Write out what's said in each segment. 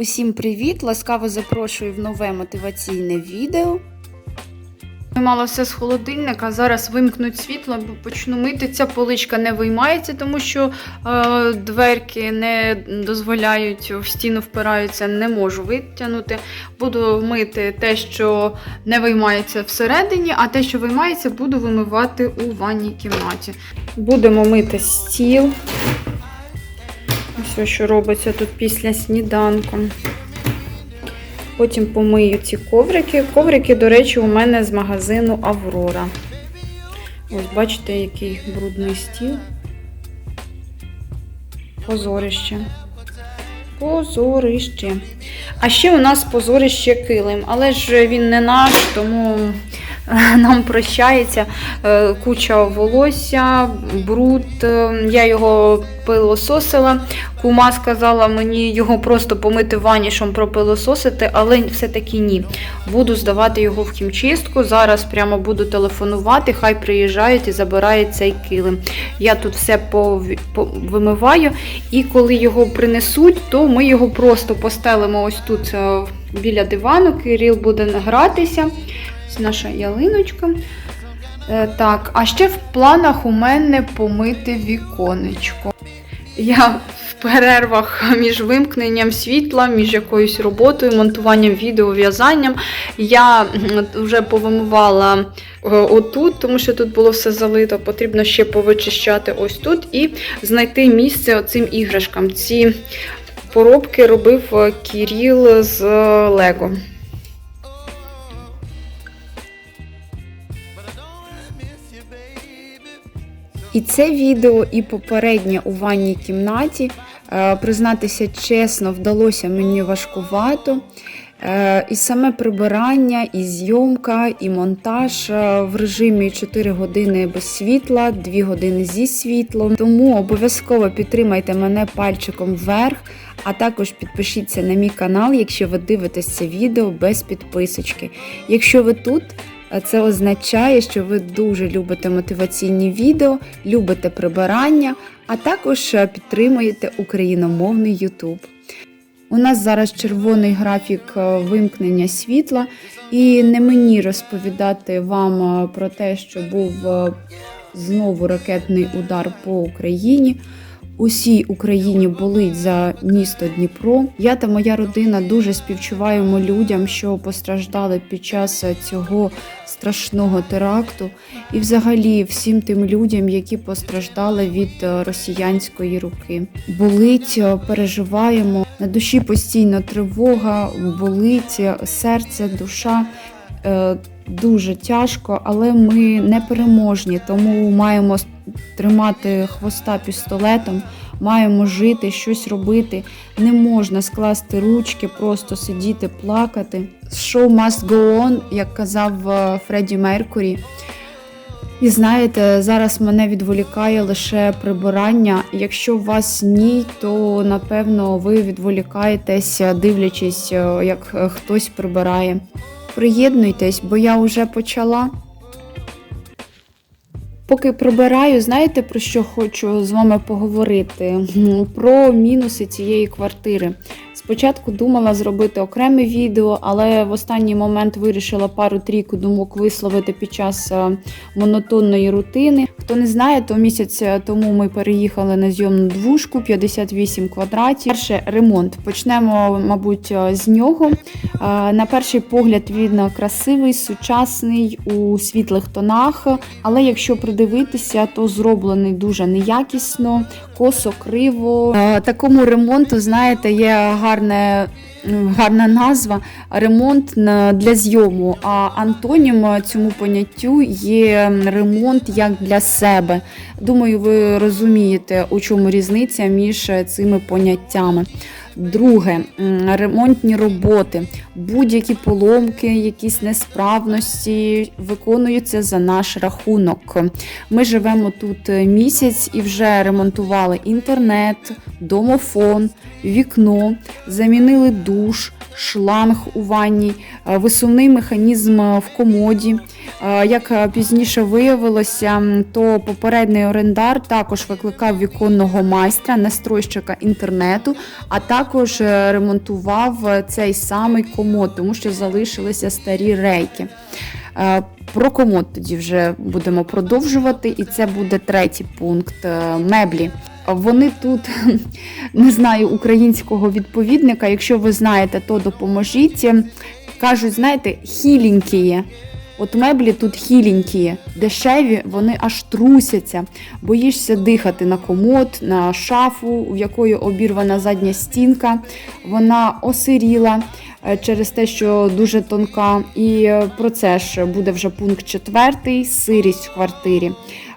Усім привіт! Ласкаво запрошую в нове мотиваційне відео. Мала все з холодильника, зараз вимкнуть світло, бо почну мити. Ця поличка не виймається, тому що е, дверки не дозволяють в стіну впираються, не можу витягнути. Буду мити те, що не виймається всередині, а те, що виймається, буду вимивати у ванній кімнаті. Будемо мити стіл. Ось що робиться тут після сніданку. Потім помию ці коврики. Коврики, до речі, у мене з магазину Аврора. Ось, бачите, який брудний стіл. Позорище. Позорище. А ще у нас позорище килим, але ж він не наш, тому нам прощається е, куча волосся, бруд. Е, Я його пилососила. Кума сказала мені його просто помити ванішом пропилососити, але все-таки ні. Буду здавати його в хімчистку. Зараз прямо буду телефонувати, хай приїжджають і забирають цей килим. Я тут все вимиваю, і коли його принесуть, то ми його просто постелимо ось тут е, біля дивану. Кирил буде гратися. Наша ялиночка. Е, Так, а ще в планах у мене помити віконечко. Я в перервах між вимкненням світла, між якоюсь роботою, монтуванням відео, в'язанням. Я вже повимивала е, отут, тому що тут було все залито. Потрібно ще повичищати ось тут і знайти місце цим іграшкам. Ці поробки робив е, Кіріл з Лего. І це відео, і попереднє у ванній кімнаті. Е, Признатися чесно, вдалося мені важкувато. Е, І саме прибирання, і зйомка, і монтаж е, в режимі 4 години без світла, 2 години зі світлом. Тому обов'язково підтримайте мене пальчиком вверх, а також підпишіться на мій канал, якщо ви дивитесь це відео без підписочки. Якщо ви тут, це означає, що ви дуже любите мотиваційні відео, любите прибирання, а також е, підтримуєте україномовний YouTube. У нас зараз червоний графік е, вимкнення світла, і не мені розповідати вам е, про те, що був знову ракетний удар по Україні. Усій Україні болить за місто Дніпро. Я та моя родина дуже співчуваємо людям, що постраждали під час цього страшного теракту, і взагалі всім тим людям, які постраждали від е, росіянської руки. Болить, е, переживаємо на душі постійно тривога, болить е, серце, душа. Дуже тяжко, але ми не переможні, тому маємо тримати хвоста пістолетом, маємо жити, щось робити. Не можна скласти ручки, просто сидіти, плакати. Show must go on, як казав е, Фредді Меркурі. І знаєте, зараз мене відволікає лише прибирання. Якщо у вас ні, то напевно ви відволікаєтесь, дивлячись, е, як е, хтось прибирає. Приєднуйтесь, бо я вже почала. Поки прибираю, знаєте про що хочу з вами поговорити? Про мінуси цієї квартири. Спочатку думала зробити окреме відео, але в останній момент вирішила пару-трійку думок висловити під час е, монотонної рутини. Хто не знає, то місяць тому ми переїхали на зйомну двушку 58 квадратів. Перше ремонт. Почнемо, мабуть, е, з нього. Е, На перший погляд він красивий, сучасний у світлих тонах, але якщо придивитися, то зроблений дуже неякісно, косо, криво. Е, Такому ремонту, знаєте, є гарне. Гарна назва ремонт для зйому. А антонім цьому поняттю є ремонт як для себе. Думаю, ви розумієте, у чому різниця між цими поняттями. Друге, ремонтні роботи. будь-які поломки, якісь несправності виконуються за наш рахунок. Ми живемо тут місяць і вже ремонтували інтернет, домофон, вікно, замінили душ, шланг у ванні, е, висувний механізм в комоді. Е, Як е, пізніше виявилося, то попередній орендар також викликав віконного майстра, настройщика інтернету, а також е, ремонтував е, цей самий комод, тому що залишилися старі рейки. Е, Про комод тоді вже будемо продовжувати, і це буде третій пункт меблі. Вони тут не знаю українського відповідника. Якщо ви знаєте, то допоможіть. Кажуть, знаєте, хіленькі. От меблі тут хіленькі, дешеві, вони аж трусяться. Боїшся дихати на комод, на шафу, в якої обірвана задня стінка. Вона осиріла е, через те, що дуже тонка. І е, про це ж буде вже пункт четвертий сирість в квартирі.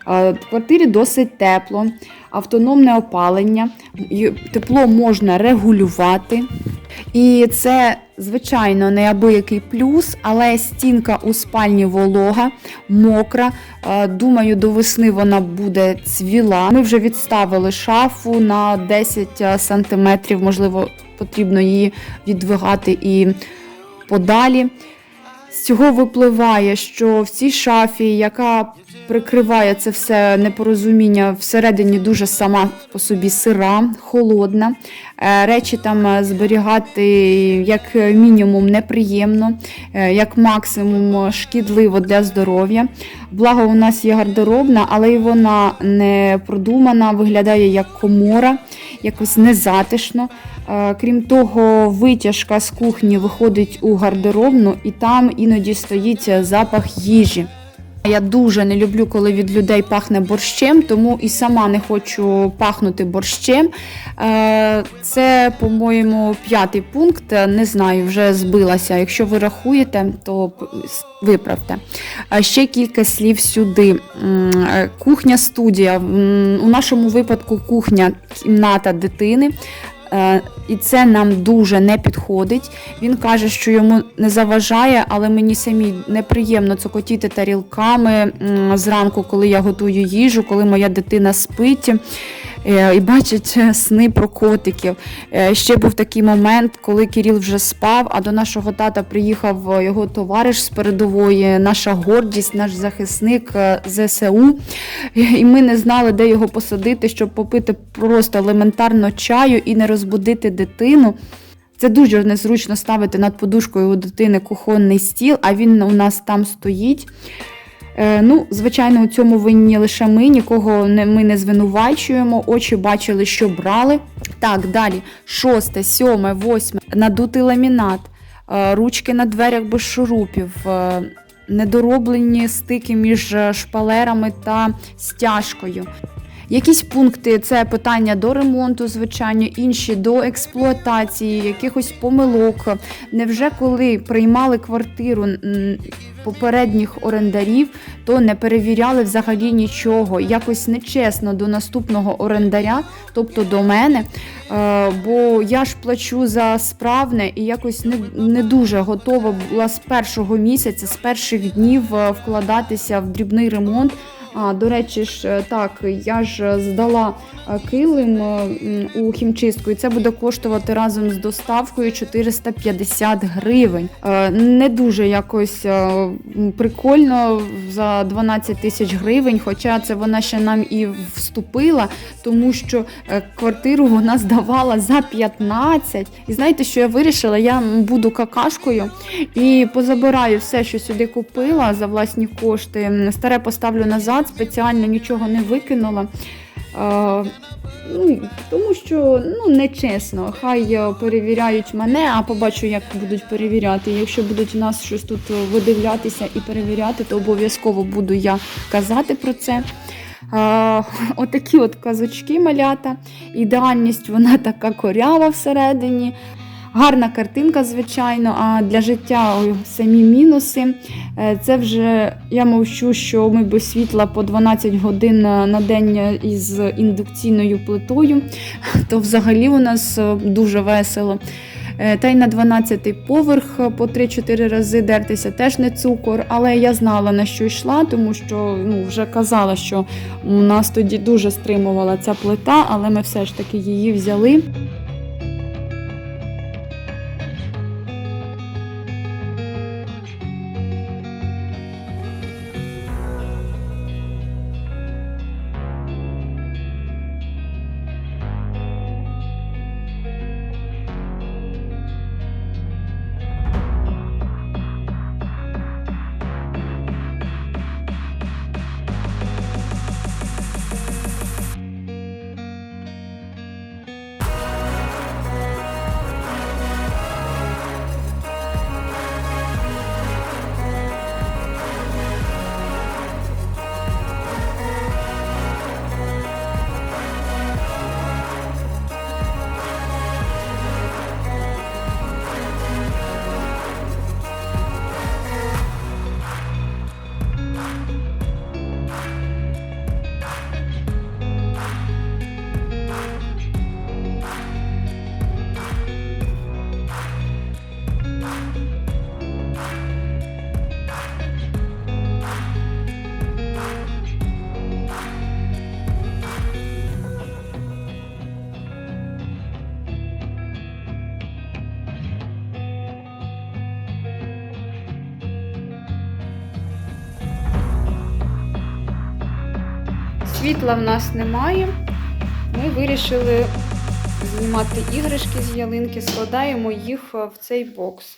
Е, В квартирі досить тепло, автономне опалення, тепло можна регулювати. І це, звичайно, неабиякий плюс, але стінка у спальні волога, мокра. Е, Думаю, до весни вона буде цвіла. Ми вже відставили шафу на 10 сантиметрів, можливо, потрібно її відвигати і подалі. З цього випливає, що в цій шафі, яка прикриває це все непорозуміння, всередині дуже сама по собі сира, холодна. Е, Речі там е, зберігати як мінімум неприємно, е, як максимум шкідливо для здоров'я. Благо, у нас є гардеробна, але й вона не продумана, виглядає як комора, якось незатишно. Крім того, витяжка з кухні виходить у гардеробну, і там іноді стоїть запах їжі. Я дуже не люблю, коли від людей пахне борщем, тому і сама не хочу пахнути борщем. Е, Це, по-моєму, п'ятий пункт. Не знаю, вже збилася. Якщо ви рахуєте, то виправте. Ще кілька слів сюди. Е, Кухня студія. У нашому випадку кухня кімната дитини. Е, І це нам дуже не підходить. Він каже, що йому не заважає, але мені самі неприємно цокотіти тарілками зранку, коли я готую їжу, коли моя дитина спить. Е, І бачить е, сни про котиків. Е, Ще був такий момент, коли Кирил вже спав, а до нашого тата приїхав його товариш з передової, наша гордість, наш захисник ЗСУ. І ми не знали, де його посадити, щоб попити просто елементарно чаю і не розбудити дитину. Це дуже незручно ставити над подушкою у дитини кухонний стіл, а він у нас там стоїть. Е, ну, звичайно, у цьому винні лише ми, нікого не, ми не звинувачуємо. Очі бачили, що брали. Так, далі. Шосте, сьоме, восьме. Надутий ламінат, е, ручки на дверях без шурупів, е, недороблені стики між шпалерами та стяжкою. Якісь пункти це питання до ремонту, звичайно, інші до експлуатації, якихось помилок. Невже коли приймали квартиру попередніх орендарів, то не перевіряли взагалі нічого, якось нечесно до наступного орендаря, тобто до мене. Е, Бо я ж плачу за справне і якось не, не дуже готова була з першого місяця, з перших днів е, вкладатися в дрібний ремонт. А, до речі, ж е, так, я ж е, здала е, килим у хімчистку, і це буде коштувати разом з доставкою 450 гривень. Не дуже якось прикольно за 12 тисяч гривень, хоча це вона ще нам і вступила, тому що квартиру вона здавала за 15. І знаєте, що я вирішила? Я буду какашкою і позабираю все, що сюди купила за власні кошти. Старе поставлю назад, спеціально нічого не викинула. Е, ну, тому що ну, нечесно. Хай е, перевіряють мене, а побачу, як будуть перевіряти. Якщо будуть у нас щось тут е, видивлятися і перевіряти, то обов'язково буду я казати про це. А, отакі от казочки малята. Ідеальність вона така корява всередині. Гарна картинка, звичайно, а для життя ой, самі мінуси. Е, Це вже я мовчу, що ми без світла по 12 годин на на день із індукційною плитою, то взагалі у нас е, дуже весело. Е, Та й на 12-й поверх е, по 3-4 рази дертися теж не цукор. Але я знала на що йшла, тому що ну, вже казала, що у нас тоді дуже стримувала ця плита, але ми все ж таки її взяли. Світла в нас немає. Ми вирішили знімати іграшки з ялинки, складаємо їх е, в цей бокс.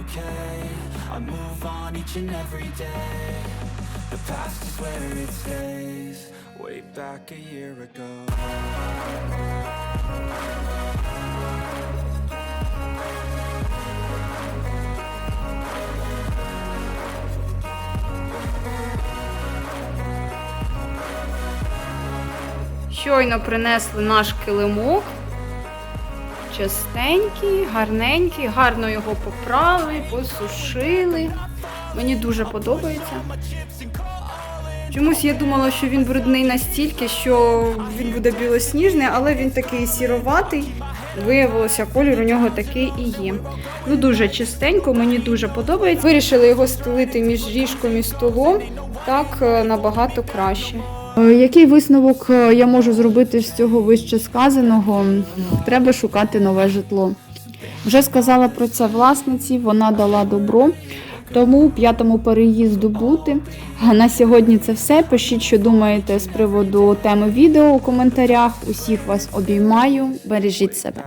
okay. I move on each and every day. The past is where it stays, way back a year ago. Щойно принесли наш килимок. Чистенький, гарненький, гарно його попрали, посушили. Мені дуже подобається. Чомусь я думала, що він брудний настільки, що він буде білосніжний, але він такий сіроватий. Виявилося, колір у нього такий і є. Ну дуже чистенько, мені дуже подобається. Вирішили його стелити між ліжком і столом. Так е, набагато краще. Е, Який висновок е, я можу зробити з цього вище сказаного? Треба шукати нове житло. Вже сказала про це власниці, вона дала добро. Тому п'ятому переїзду бути. А на сьогодні це все. Пишіть, що думаєте з приводу теми відео у коментарях. Усіх вас обіймаю. Бережіть себе.